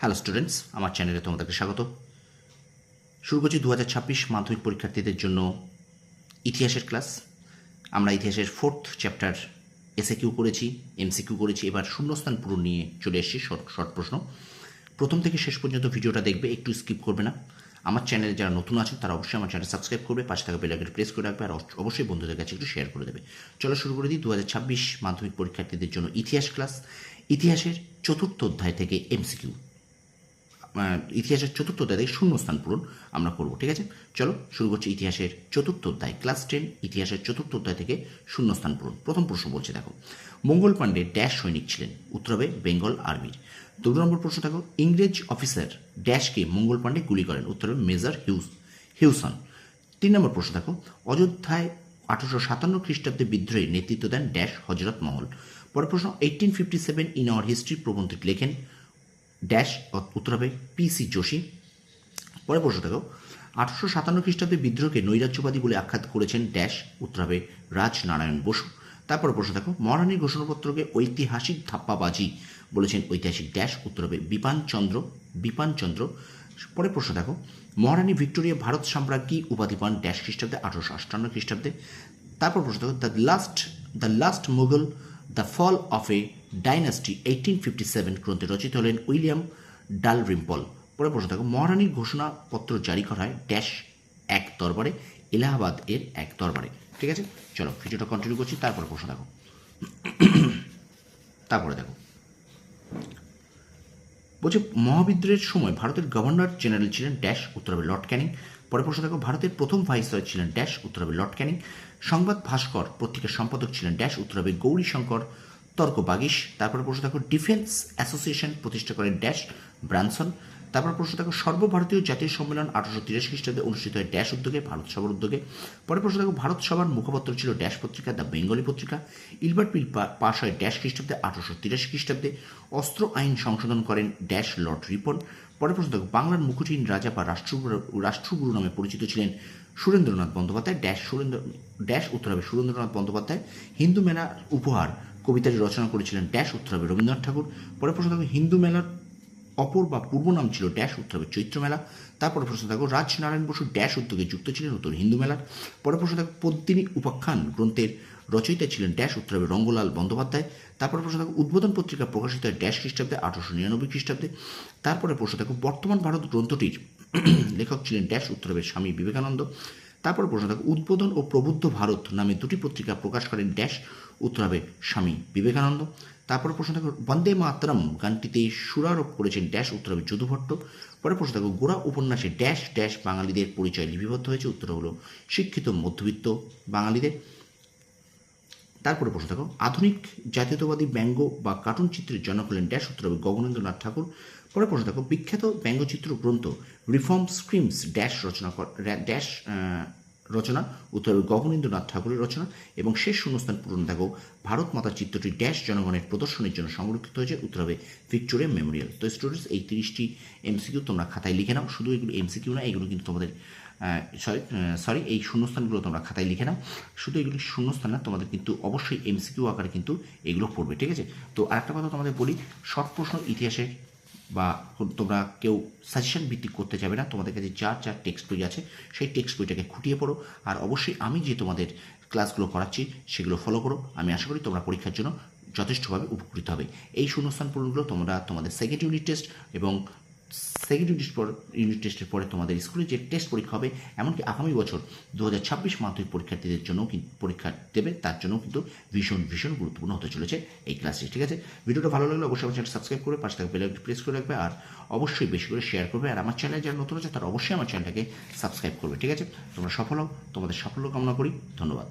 Hello students আমার চ্যানেলে তোমাদেরকে স্বাগত। শুরু করছি দু হাজার ছাব্বিশ মাধ্যমিক পরীক্ষার্থীদের জন্য ইতিহাসের ক্লাস আমরা ইতিহাসের ফোর্থ চ্যাপ্টার এসএ কিউ করেছি এমসিকিউ করেছি। এবার শূন্যস্থান পূরণ নিয়ে চলে এসেছি, শর্ট প্রশ্ন। প্রথম থেকে শেষ পর্যন্ত ভিডিওটা দেখবে, একটু স্কিপ করবে না। আমার চ্যানেলে যারা নতুন আছেন, তারা অবশ্যই আমার চ্যানেল সাবস্ক্রাইব করবে, পাশে থাকা বেলাইকন প্রেস করে রাখবে, আর অবশ্যই বন্ধুদের কাছে একটু শেয়ার করে দেবে। চলো শুরু করে দিই দু হাজার ছাব্বিশ মাধ্যমিক পরীক্ষার্থীদের জন্য ইতিহাস ক্লাস ইতিহাসের চতুর্থ অধ্যায় থেকে এমসিকিউ ইতিহাসের চতুর্থ অধ্যায় শূন্যস্থান পূরণ আমরা করব, ঠিক আছে? চলো, শুরু করছি ইতিহাসের চতুর্থ অধ্যায়, ক্লাস টেন, ইতিহাসের চতুর্থ অধ্যায় থেকে শূন্যস্থান পূরণ। প্রথম প্রশ্ন বলছে, দেখো, মঙ্গল পাণ্ডে ড্যাশ সৈনিক ছিলেন, উত্তর হবে বেঙ্গল আর্মির। দু নম্বর প্রশ্ন, দেখো, ইংরেজ অফিসার ড্যাশকে মঙ্গল পাণ্ডে গুলি করেন, উত্তর মেজর হিউজ হিউসন। তিন নম্বর প্রশ্ন, দেখো, অযোধ্যায় আঠারোশো সাতান্ন খ্রিস্টাব্দে বিদ্রোহে নেতৃত্ব দেন ড্যাশ হজরত মহল। পরের প্রশ্ন eighteen fifty seven in our history প্রবন্ধিত লেখেন ড্যাশ উত্তর হবে পি সি যোশী। পরে প্রশ্ন দেখো, আঠারোশো সাতান্ন খ্রিস্টাব্দে বিদ্রোহকে নৈরাজ্যবাদী বলে আখ্যাত করেছেন ড্যাশ, উত্তর হবে রাজনারায়ণ বসু। তারপরে প্রশ্ন দেখো মহারানীর ঘোষণাপত্রকে ঐতিহাসিক ধাপ্পাবাজি বলেছেন ঐতিহাসিক ড্যাশ, উত্তর হবে বিপানচন্দ্র বিপানচন্দ্র পরে প্রশ্ন দেখো, মহারানী ভিক্টোরিয়া ভারত সাম্রাজ্ঞী উপাধি পান ড্যাশ খ্রিস্টাব্দে আঠারোশো আটান্ন খ্রিস্টাব্দে। তারপর প্রশ্ন দেখো, the last the last Mughal the fall of a dynasty eighteen fifty seven গ্রন্থে রচিত হলেন উইলিয়াম ডাল ডালরিম্পল। পরে প্রশ্ন দেখো মহারানীর ঘোষণাপত্র জারি করা হয় ড্যাশ এক দরবারে, এলাহাবাদ এর এক দরবারে। ঠিক আছে? চলো, ভিডিওটা কন্টিনিউ করছি, তারপরে প্রশ্ন দেখো তারপরে দেখো। বলছে, মহাবিদ্রোহের সময় ভারতের গভর্নর জেনারেল ছিলেন ড্যাশ উত্তর হবে লর্ড ক্যানিং। পরে প্রশ্ন দেখো ভারতের প্রথম ভাইসরয় ছিলেন ড্যাশ উত্তর হবে লর্ড ক্যানিং। সংবাদ ভাস্কর পত্রিকার সম্পাদক ছিলেন ড্যাশ উত্তর হবে গৌরী শঙ্কর তর্ক বাগিস তারপরে প্রশ্ন দেখো, ডিফেন্স অ্যাসোসিয়েশন প্রতিষ্ঠা করেন ড্যাশ ব্রানসন, তারপর প্রশ্ন দেখো, সর্বভারতীয় জাতীয় সম্মেলন আঠারোশো তিরাশি খ্রিস্টাব্দে অনুষ্ঠিত হয় ড্যাশ উদ্যোগে, ভারত সভার উদ্যোগে। পরে প্রশ্ন দেখো, ভারত সভার মুখপত্র ছিল ড্যাশ পত্রিকা, দ্য বেঙ্গলি পত্রিকা। ইলবার্ট বিল পাশ হয় ড্যাশ খ্রিস্টাব্দে আঠারোশো তিরাশি খ্রিস্টাব্দে। অস্ত্র আইন সংশোধন করেন ড্যাশ লর্ড রিপন। পরে প্রশ্ন দেখো, বাংলার মুকুটহীন রাজা বা রাষ্ট্রগুরু রাষ্ট্রগুরু নামে পরিচিত ছিলেন সুরেন্দ্রনাথ বন্দ্যোপাধ্যায়। ড্যাশ সুরেন্দ্র ড্যাশ উত্তর হবে সুরেন্দ্রনাথ বন্দ্যোপাধ্যায়। হিন্দু মেলা উপহার কবিতাটি রচনা করেছিলেন ড্যাশ উত্তর হবে রবীন্দ্রনাথ ঠাকুর। পরে প্রশ্ন থাকবে হিন্দু মেলার অপর বা পূর্ব নাম ছিল ড্যাশ উত্তর হবে চৈত্র মেলা। তারপরে প্রশ্ন থাকো রাজনারায়ণ বসু ড্যাশ উদ্যোগে যুক্ত ছিলেন উত্তর হিন্দু মেলার। পরে প্রশ্ন থাকো পদ্মিনী উপাখ্যান গ্রন্থের রচয়িতা ছিলেন ড্যাশ উত্তরবে রঙ্গলাল বন্দ্যোপাধ্যায়। তারপরে প্রশ্ন থাকো উদ্বোধন পত্রিকা প্রকাশিত হয় ড্যাশ খ্রিস্টাব্দে আঠারোশো নিরানব্বই খ্রিস্টাব্দে। তারপরে প্রশ্ন থাকো বর্তমান ভারত গ্রন্থটির লেখক ছিলেন ড্যাশ উত্তর স্বামী বিবেকানন্দ। তারপর প্রশ্ন থাকো উদ্বোধন ও প্রবুদ্ধ ভারত নামে দুটি পত্রিকা প্রকাশ করেন ড্যাশ উত্তর হবে স্বামী বিবেকানন্দ। তারপর প্রশ্ন থাকো বন্দে মাতরম গানটিতে সুরারোপ করেছেন ড্যাশ, উত্তর হবে যদু ভট্ট পরে প্রশ্ন থাকো গোড়া উপন্যাসে ড্যাশ ড্যাশ বাঙালিদের পরিচয় লিপিবদ্ধ হয়েছে, উত্তর হলো শিক্ষিত মধ্যবিত্ত বাঙালিদের। তারপরে প্রশ্ন থাকো আধুনিক জাতীয়তাবাদী ব্যঙ্গ বা কার্টুন চিত্রের জনক হলেন ড্যাশ, উত্তর হবে গগনেন্দ্রনাথ ঠাকুর। পরে প্রশ্ন থাকো বিখ্যাত ব্যঙ্গচিত্র গ্রন্থ রিফর্ম স্ক্রিমস ড্যাশ রচনা ড্যাশ রচনা, উত্তর গগনেন্দ্রনাথ ঠাকুরের রচনা এবং শেষ শূন্যস্থান পূরণ থাকো ভারত মাতার চিত্রটি ড্যাশ জনগণের প্রদর্শনের জন্য সংরক্ষিত হয়েছে। উত্তর হবে ভিক্টোরিয়া মেমোরিয়াল। তো স্টুডেন্টস, এই তিরিশটি এমসিকিউ তোমরা খাতায় লিখে নাও। শুধু এগুলো এমসিকিউ না, এগুলো কিন্তু তোমাদের সরি সরি, এই শূন্যস্থানগুলো তোমরা খাতায় লিখে নাও। শুধু এগুলি শূন্যস্থান না, তোমাদের কিন্তু অবশ্যই এমসিকিউ আকারে কিন্তু এগুলো পড়বে, ঠিক আছে? তো আরেকটা কথা তোমাদের বলি শর্ট প্রশ্ন ইতিহাসের বা তোমরা কেউ সাজেশন ভিত্তিক করতে যাবে না, তোমাদের কাছে যার যার টেক্সট বই আছে, সেই টেক্সট বইটাকে খুঁটিয়ে পড়ো। আর অবশ্যই আমি যে তোমাদের ক্লাসগুলো করাচ্ছি, সেগুলো ফলো করো। আমি আশা করি তোমরা পরীক্ষার জন্য যথেষ্টভাবে উপকৃত হবে। এই শূন্যস্থান পূরণগুলো তোমরা তোমাদের সেকেন্ড ইউনিট টেস্ট এবং সেকেন্ড ইউনিট ইউনিট টেস্টের পরে তোমাদের স্কুলে যে টেস্ট পরীক্ষা হবে, এমনকি আগামী বছর দু হাজার ছাব্বিশ মাধ্যমিক পরীক্ষার্থীদের জন্য পরীক্ষা দেবে, তার জন্য কিন্তু ভীষণ ভীষণ গুরুত্বপূর্ণ হতে চলেছে এই ক্লাসটি ঠিক আছে? ভিডিওটা ভালো লাগলে অবশ্যই আমার চ্যানেল সাবস্ক্রাইব করে পাশে থাকা বেলাইকটি প্রেস করে রাখবে, আর অবশ্যই বেশি করে শেয়ার করবে, আর আমার চ্যানেল যারা নতুন আছে তারা অবশ্যই আমার চ্যানেলটাকে সাবস্ক্রাইব করবে, ঠিক আছে? তোমরা সফল হও, তোমাদের সাফল্য কামনা করি, ধন্যবাদ।